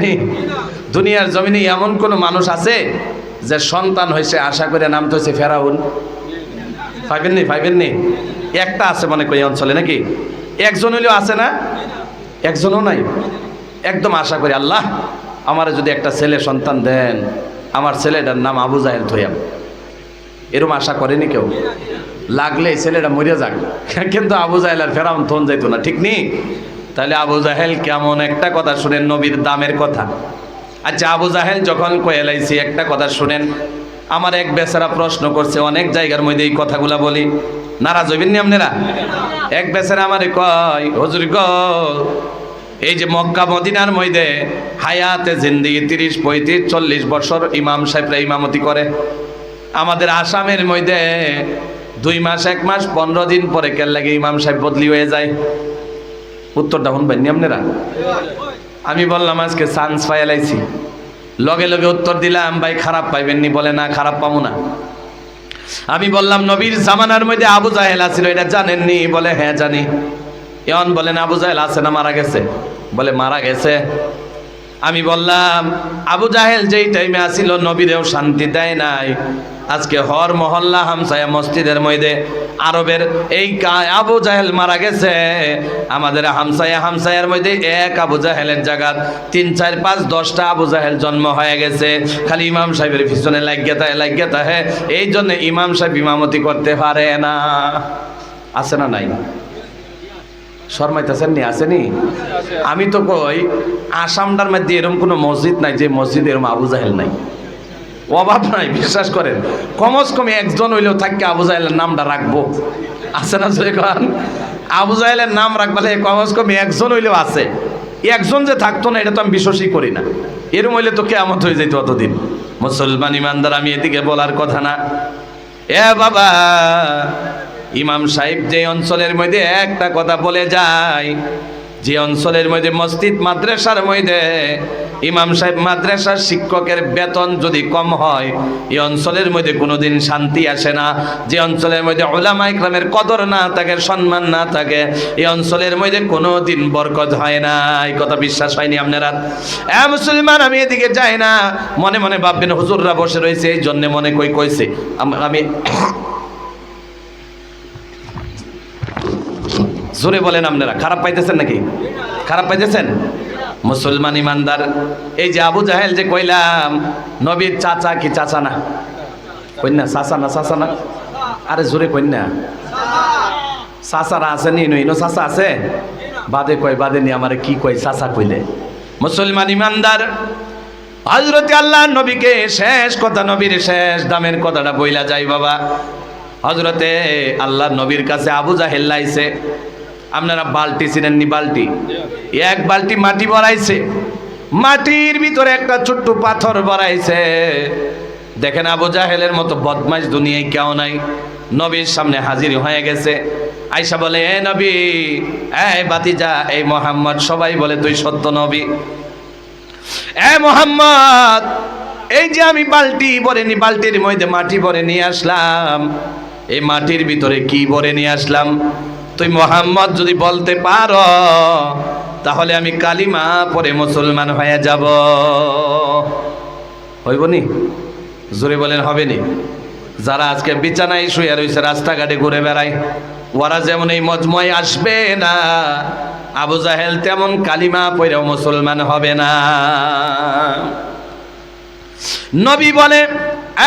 হয়নি দুনিয়ার জমিনে এমন কোনো মানুষ আছে যে সন্তান হয়েছে, আশা করে নাম তো হয়েছে ফেরাউন? পাইবেন নি একটা আছে মনে করি অঞ্চলে নাকি? একজন হইলেও আছে না? একজনও নাই। একদম আশা করি, আল্লাহ, আমার যদি একটা ছেলে সন্তান দেন, আমার ছেলেটার নাম আবু জাহেল থইয়াম এরম আশা করেনি কেউ? লাগলে ছেলেটা মরে যাক। কিন্তু আবু জাহেল আর ফেরাউন থন যাইতো না, ঠিক নেই? তাহলে আবু জাহেল কেমন একটা কথা শুনেন, নবীর দামের কথা। আচ্ছা আবু জাহেল যখন কয়েলাইছি একটা কথা শুনেন, আমার এক বেচারা প্রশ্ন করছে, অনেক জায়গার মধ্যে এই কথাগুলা বলি। নারাজ হইবেন নি আপনারা? এক বেচারা আমার কয়, হজুর গ, এই যে মক্কা, মদিনার মধ্যে হায়াতে জিন্দিগি তিরিশ, পঁয়ত্রিশ, চল্লিশ বছর ইমাম সাহেবরা ইমামতি করে। আমাদের আসামের মধ্যে দুই মাস, এক মাস, পনেরো দিন পরে কেন লাগে ইমাম সাহেব বদলি হয়ে যায়। উত্তরটা শুনবেন নি আপনারা আমি বললাম, আজকে চান্স পাইলাইছি লগে লগে উত্তর দিলাম, ভাই, খারাপ পাইবেননি। বলে, না, খারাপ পাবো না। আমি বললাম, নবীর জামানার মধ্যে আবু জাহেল আছিল, এটা জানেননি? বলে হ্যাঁ জানি। এমন বলেন, আবু জাহেল আছে না, মারা গেছে? বলে, মারা গেছে। আমি বললাম, আবু জাহেল যেই টাইমে আসিল, নবীরেও শান্তি দেয় নাই। আজকে হর মহল্লা হামসায়া মসজিদের মধ্যে আরবের এই আবু জাহেল মারা গেছে। আমাদের হামসায়া হামসায়ার মধ্যে এক আবু জাহেলের জায়গা তিন, চার, পাঁচ, দশটা আবু জাহেল জন্ম হয়ে গেছে। খালি ইমাম সাহেবের পিছনে লাগিয়ে থাকে লাগিয়ে থাকে এই জন্য ইমাম সাহেব ইমামতি করতে পারে না। আছে না নাই? শর্মাইতেছেন নি আসেনি আমি তো কই, আসামটার মধ্যে এরকম কোনো মসজিদ নাই যে মসজিদ এরকম আবু জাহেল নাই। অভাব নাই, বিশ্বাস করেন। কমস কমে একজন হইলেও থাককে আবু জাহেলের নামটা রাখব। আছে না এখন আবু জাহেলের নাম রাখবালে কমস কমে একজন হইলেও আছে। একজন যে থাকতো না, এটা তো আমি বিশ্বাসই করি না। এরম হইলে তো কেমত হয়ে যেত অতদিন। মুসলমান ইমানদার, আমি এদিকে বলার কথা না। এ বাবা! ইমাম সাহেব যে অঞ্চলের মধ্যে একটা কথা বলে যায়, যে অঞ্চলের মধ্যে মসজিদ, মাদ্রাসার মধ্যে, ইমাম সাহেব মাদ্রাসার শিক্ষকের বেতন যদি কম হয়, এই অঞ্চলের মধ্যে কোনোদিন শান্তি আসে না। যে অঞ্চলের মধ্যে ওলামা ইকরামের কদর না থাকে, সম্মান না থাকে, এই অঞ্চলের মধ্যে কোনোদিন বরকত হয় না। এই কথা বিশ্বাস হয়নি আপনারা? এ মুসলমান, আমি এদিকে যাই না। মনে মনে ভাববেন, হুজুররা বসে রয়েছে, এই জন্যে মনে কই কইছে। আম- জোরে বলেন আপনারা, খারাপ পাইতেছেন নাকি? খারাপ পাইতেছেন? মুসলমান ইমানদার, এই যে আবু জাহেল যে কইলাম, নবীর চাচা কি চাচা না? কন্যা, চাচা না চাচা না? আরে জোরে কন্যা। চাচারা আছে নি ইনো চাচা আছে? বাদে কয়, বাদে নি আমারে কি কয়, চাচা কইলে। মুসলমান ইমানদার হজরতে আল্লাহ নবীকে শেষ কথা, নবীর শেষ দামের কথাটা বইলা যাই বাবা। হজরতে আল্লাহ নবীর কাছে আবু জাহেল লাইছে। আপনারা বালতি চিনেননি বালতি? এক বালতি মাটি ভরাইছে। মাটির ভিতরে একটা ছোট্ট পাথর ভরাইছে। দেখেন আবু জাহেলের মতো বদমাইশ দুনিয়ায় কেউ নাই। নবীর সামনে হাজির হয়ে গেছে। আয়সা বলে, এ নবী এই বাতিজা এই মোহাম্মদ, সবাই বলে তুই সত্য নবী। এ মোহাম্মদ, এই যে আমি বালতি ভরে নি বালতির মধ্যে মাটি ভরে নিয়ে আসলাম। এই মাটির ভিতরে কি ভরে নিয়ে আসলাম? তুই মোহাম্মদ যদি বলতে পারো, তাহলে আমি কালিমা পরে মুসলমান হয়ে যাব। হইব নি? জোরে বলেন, হবে নি? যারা আজকে বিছানায় শুয়ে রয়েছে, রাস্তাঘাটে ঘুরে বেড়ায়, ওরা যেমন এই মজময় আসবে না, আবু জাহেল তেমন কালিমা পড়েও মুসলমান হবে না। নবী বলে,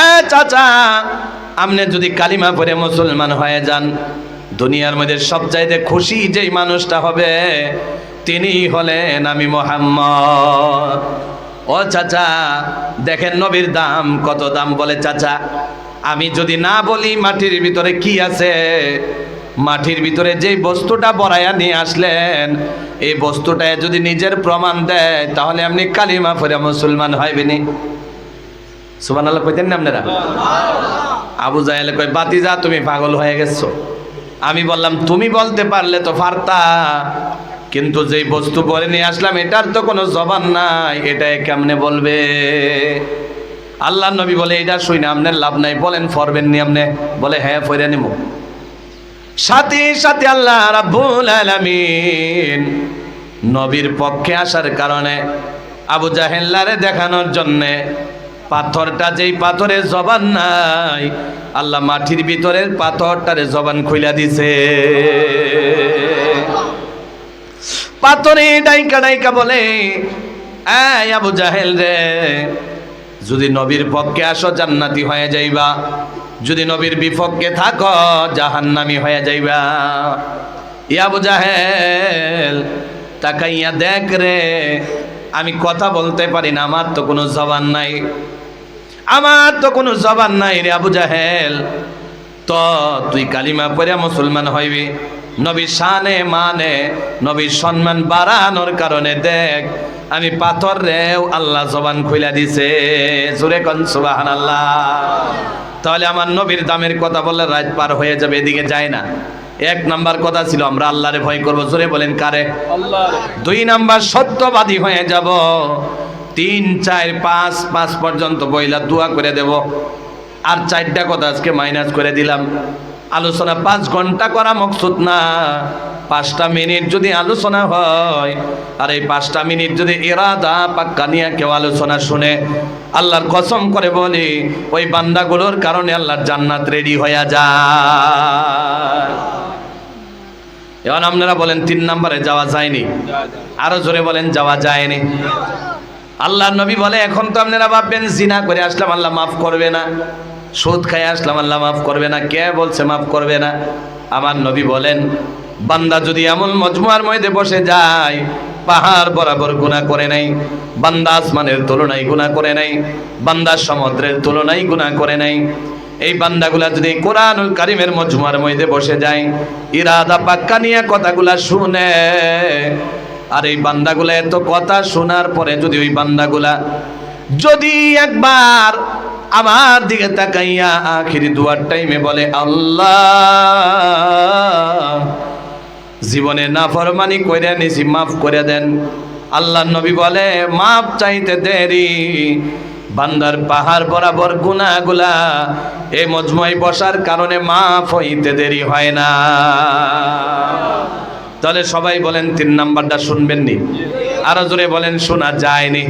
এ চাচা, আপনি যদি কালিমা পরে মুসলমান হয়ে যান দুনিয়ার মধ্যে সব চাইতে খুশি যেই মানুষটা হবে, তিনি হলেন আমি মোহাম্মদ। ও চাচা, দেখেন নবীর দাম, কত দাম বলে চাচা। আমি যদি না বলি মাটির ভিতরে কি আছে, মাটির ভিতরে যেই বস্তুটা বড়াইয়া নিয়ে আসলেন, এই বস্তুটায় যদি নিজের প্রমাণ দেয়, তাহলে আপনি কালিমা পড়ে মুসলমান হইবেনি সুবান আল্লাহ কইতেন না আপনারা? আবু জাহেল কই বাতিজা, তুমি পাগল হয়ে গেছো। আমি বললাম, তুমি বলতে পারলে তো ফার্তা কিন্তু যেই বস্তু পরে নিয়ে আসলাম, এটার তো কোনো জবান নাই। এটাই কেমনে বলবে? আল্লাহ নবী বলে, এটা শুই না আপনার লাভ নাই। বলেন, ফরবেন নি আপনি বলে হ্যাঁ ফইরে নিব সাথে সাথে আল্লাহ রাব্বুল আলামিন নবীর পক্ষে আসার কারণে আবু জাহেল্লারে দেখানোর জন্যে পাথরটা যেই পাথরে জবান নাই, আল্লাহ মাটির ভিতরের পাথরটারে জবান খুইলা দিছে। পাথরে ডাইকা ডাইকা বলে, এই আবু জাহেল রে, যদি নবীর পক্ষে আসো, জান্নাতি হয়ে যাইবা। যদি নবীর বিপক্ষে থাকো, জাহান্নামি হয়ে যাইবা। ইয়া আবু জাহেল, তাকাইয়া দেখ রে আমি কথা বলতে পারি না, আমার তো কোনো জবান নাই। আমার তো কোনো জবান নাই রে আবু জাহেল। তো তুই কালিমা পড়ে মুসলমান হইবি। নবী শানে মানে নবীর সম্মান বাড়ানোর কারণে দেখ, আমি পাথর রেও আল্লাহ জবান খুইলা দিছে। জোরে কন সুবাহান আল্লাহ তাহলে আমার নবীর দামের কথা বললে রাত পার হয়ে যাবে, এদিকে যায় না। এক নাম্বার কথা ছিল আমরা আল্লাহরে ভয় করব জোরে বলেন কারে? দুই নাম্বার সত্যবাদী হয়ে যাব। তিন চার পাঁচ পাঁচ পর্যন্ত বইলা দোয়া করে দেব। আর চারটা কথা আজকে মাইনাস করে দিলাম। আলোচনা পাঁচ ঘণ্টা করা মকসুদ না। পাঁচটা মিনিট যদি আলোচনা হয় আর এই পাঁচটা মিনিট যদি এরাদা পাক্কা নিয়ে কেউ আলোচনা শুনে আল্লাহর কসম করে বলি ওই বান্দাগুলোর কারণে আল্লাহর জান্নাত রেডি হয়ে যায়। এখন আপনারা বলেন, তিন নম্বরে যাওয়া যায়নি। আরও জোরে বলেন, যাওয়া যায়নি। আল্লাহ নবী বলে, এখন তো আপনারা ভাববেন, জিনা করে আসলাম, আল্লাহ মাফ করবে না। সুদ খাই আসলাম, আল্লাহ মাফ করবে না। কে বলছে মাফ করবে না? আমার নবী বলেন, বান্দা যদি এমন মজমুয়ার মধ্যে বসে যায়, পাহাড় বরাবর গুণা করে নাই বান্দা আসমানের তুলনায় গুণা করে নাই বান্দা সমুদ্রের তুলনায় গুণা করে নাই এই বান্দাগুলা যদি কোরআনুল কারিমের মজমুয়ার মধ্যে বসে যায়, ইরাদা পাক্কা নিয়ে কথাগুলা শুনে। আর এই বান্দাগুলা এত কথা শোনার পরে যদি ওই বান্দাগুলা যদি একবার আমার দিকে তাকাইয়া আখিরি দুয়ার টাইমে বলে, আল্লাহ, জীবনে নাফরমানি কইরা নিছি, মাফ করে দেন। আল্লাহ নবী বলে, মাফ চাইতে দেরি। বান্দার পাহাড় বরাবর গুনাগুলা এ মজময় বসার কারণে মাফ হইতে দেরি হয় না। তাহলে সবাই বলেন তিন নাম্বারটা শুনবেন নি আরও জোরে বলেন, শোনা যায়নি।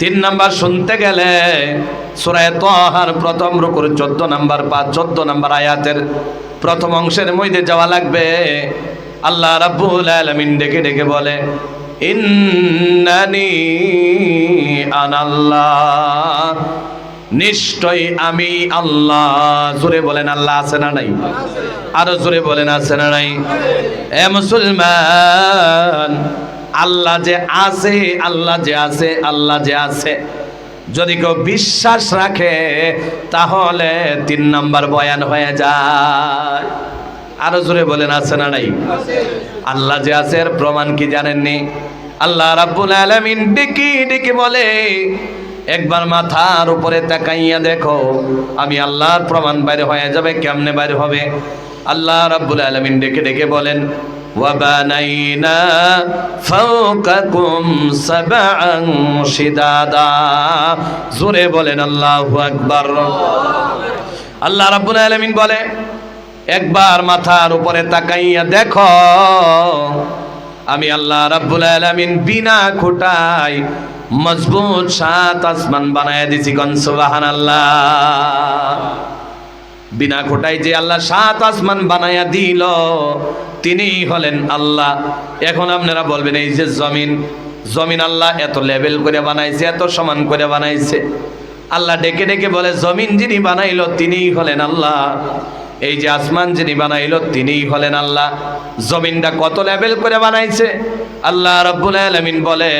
তিন নাম্বার শুনতে গেলে সুরায় তহার প্রথম রুকুর চোদ্দ নাম্বার বা চোদ্দ নাম্বার আয়াতের প্রথম অংশের মধ্যে যাওয়া লাগবে। আল্লাহ রাব্বুল আলামিন ডেকে ডেকে বলে ইন্নানি আনাল্লাহ। নিশ্চয় আমি আল্লাহ। জোরে বলেন আল্লাহ আছে না নাই? আরও জোরে বলেন আছে না নাই? এ মুসলমান, আল্লাহ যে আছে, আল্লাহ যে আছে, আল্লাহ যে আছে। যদি কেউ বিশ্বাস রাখে, তাহলে তিন নাম্বার বয়ান হয়ে যায়। আরো জোরে বলেন আছে না নাই আল্লাহ যে আছে এর প্রমাণ কি জানেননি আল্লাহ রাব্বুল আলামিন ডেকে ডেকে বলে একবার মাথার উপরে তাকাইয়া দেখো আমি আল্লাহর প্রমাণ বাইরে হয়ে যাবে কেমনে বাইরে হবে আল্লাহ রাব্বুল আলামিন ডেকে ডেকে বলেন وبنينا فوقكم سبعا شدادا জোরে বলেন আল্লাহু আকবার আল্লাহ রাব্বুল আলামিন বলে একবার মাথার উপরে তাকাইয়া দেখো, আমি আল্লাহ রাব্বুল আলামিন বিনা খুঁটাই মজবুত সাত আসমান বানায় দিছি গন সুবহানাল্লাহ। বিনা খোটাই যে আল্লাহ সাত আসমান বানায়া দিল, তিনি হলেন আল্লাহ। এখন আপনারা বলবেন, এই যে জমিন জমিন আল্লাহ এত লেভেল করে বানাইছে, এত সমান করে বানাইছে। আল্লাহ ডেকে ডেকে বলে, জমিন যিনি বানাইল, তিনিই হলেন আল্লাহ। এই যে আসমান যিনি বানাইলো, তিনিই হলেন আল্লাহ। জমিনটা কত লেভেল করে বানাইছে? আল্লাহ রব্বুল আলামিন বলে,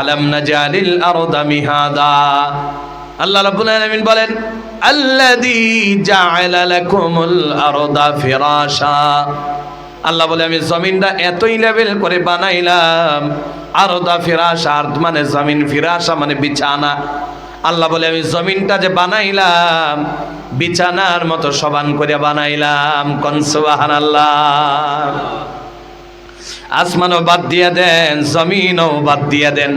আলাম নাজালিল আরদা মিহাদা? আল্লাহ রাব্বুল আলামিন বলেন, আল্লাযী জাআলা লাকুমুল আরদা ফিরাশা। আল্লাহ বলে, আমি জমিনটা এতই লেভেল করে বানাইলাম, আরদা ফিরাশা আরদ মানে জমিন ফিরাশা মানে বিছানা। আল্লাহ বলে, আমি জমিনটা যে বানাইলাম বিছানার মতো সমান করে বানাইলাম। কনসুবাহান আল্লাহ আসমানও বাদ দিয়ে দেন, জমিনও বাদ দিয়ে দেন।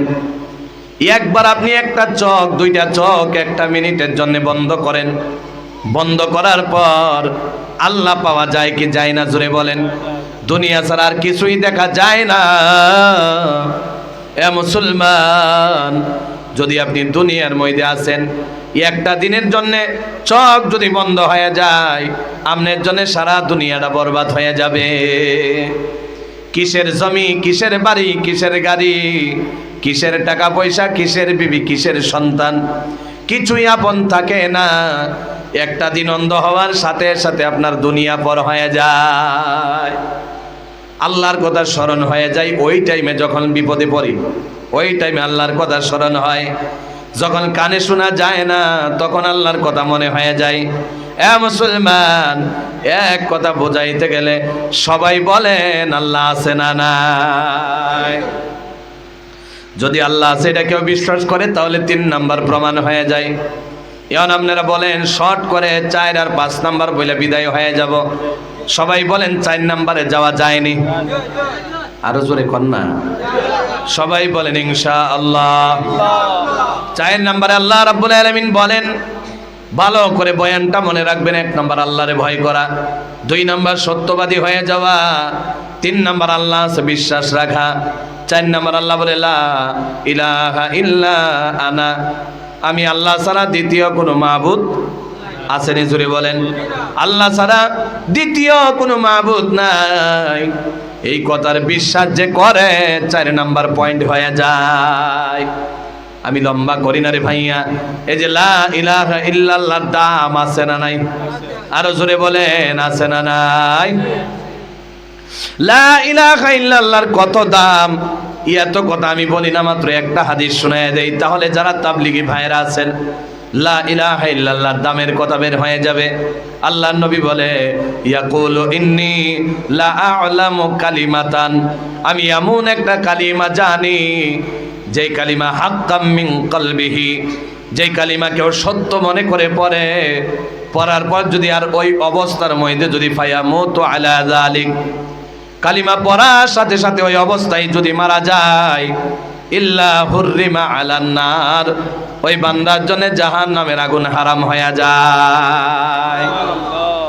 একবার আপনি একটা চোখ দুইটা চোখ একটা মিনিটের জন্য বন্ধ করেন। বন্ধ করার পর আল্লাহ পাওয়া যায় কি যায় না জোরে বলেন। দুনিয়া ছাড়া আর কিছুই দেখা যায় না। এ মুসলমান, যদি আপনি দুনিয়ার মধ্যে আছেন একটা দিনের জন্য চোখ যদি বন্ধ হয়ে যায় আপনার জন্য সারা দুনিয়াটা বরবাদ হয়ে যাবে। কিসের জমি, কিসের বাড়ি, কিসের গাড়ি, কিসের টাকা পয়সা, কিসের বিবি, কিসের সন্তান? কিছুই আপন থাকে না। একটা দিন অন্ধ হওয়ার সাথে সাথে আপনার দুনিয়া পর হয়ে যায়। আল্লাহর কথা স্মরণ হয়ে যায়। ওই টাইমে যখন বিপদে পড়ি, ওই টাইমে আল্লাহর কথা স্মরণ হয়। যখন কানে শোনা যায় না, তখন আল্লাহর কথা মনে হয়ে যায়। এ মুসলমান, এক কথা বোঝাইতে গেলে সবাই বলেন, আল্লাহ আছে না নাই? যদি আল্লাহ আছে, এটা কেউ বিশ্বাস করে, তাহলে তিন নাম্বার প্রমাণ হয়ে যায়। এখন আপনারা বলেন, শর্ট করে চার আর পাঁচ নাম্বার বলে বিদায় হয়ে যাব। সবাই বলেন, চার নাম্বারে যাওয়া যায়নি। আরও জোরে কন্যা সবাই বলেন ইনশা আল্লাহ চার নাম্বারে আল্লাহ রাব্বুল আলামিন বলেন, ভালো করে বয়ানটা মনে রাখবেন, এক নম্বর আল্লাহরে ভয় করা, দুই নম্বর সত্যবাদী হয়ে যাওয়া, তিন নম্বর আল্লাহ আছে বিশ্বাস রাখা, চার নম্বর আল্লাহ বলে ইলাহা ইল্লা আনা। আমি আল্লাহ ছাড়া দ্বিতীয় কোনো মাহবুদ আসেনি জুড়ে বলেন। আল্লাহ ছাড়া দ্বিতীয় কোনো মাহবুদ নাই। এই কথার বিশ্বাস যে করে, চার নাম্বার পয়েন্ট হয়ে যায়। আমি লম্বা করি না রে ভাইয়া। এই যে লা ইলাহা ইল্লাল্লাহর দাম আছে না নাই? আরও জোরে বলেন, আছে না নাই? লা ইলাহা ইল্লাল্লাহর কত দাম? এত কথা আমি বলি না, মাত্র একটা হাদিস শোনায় দেই। তাহলে যারা তাবলিগি ভাইরা আছেন লা ইলাহা ইল্লাল্লাহর দামের কথা বের হয়ে যাবে। আল্লাহর নবী বলে, ইয়াকুলু ইন্নি লা আ'লামু কালিমাতান। আমি এমন একটা কালিমা জানি, যেই কালিমা হাক্কাম কলবিহি। যেই কালিমা কেউ সত্য মনে করে পড়ে, পড়ার পর যদি আর ওই অবস্থার মধ্যে যদি ফায়া মতো আলা জালিক কালিমা পড়ার সাথে সাথে ওই অবস্থায় যদি মারা যায় ইল্লা হুররিমা আলান্নার। ওই বান্দার জন্য জাহান নামের আগুন হারাম হয়ে যায়।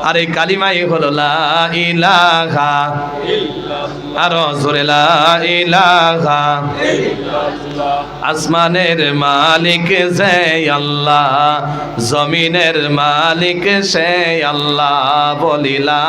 আর এই কালিমাই হলো লা ইলাহা আর জোরে লা ইলাহা আসমানের মালিক সে আল্লাহ জমিনের মালিক সে আল্লাহ বলিলা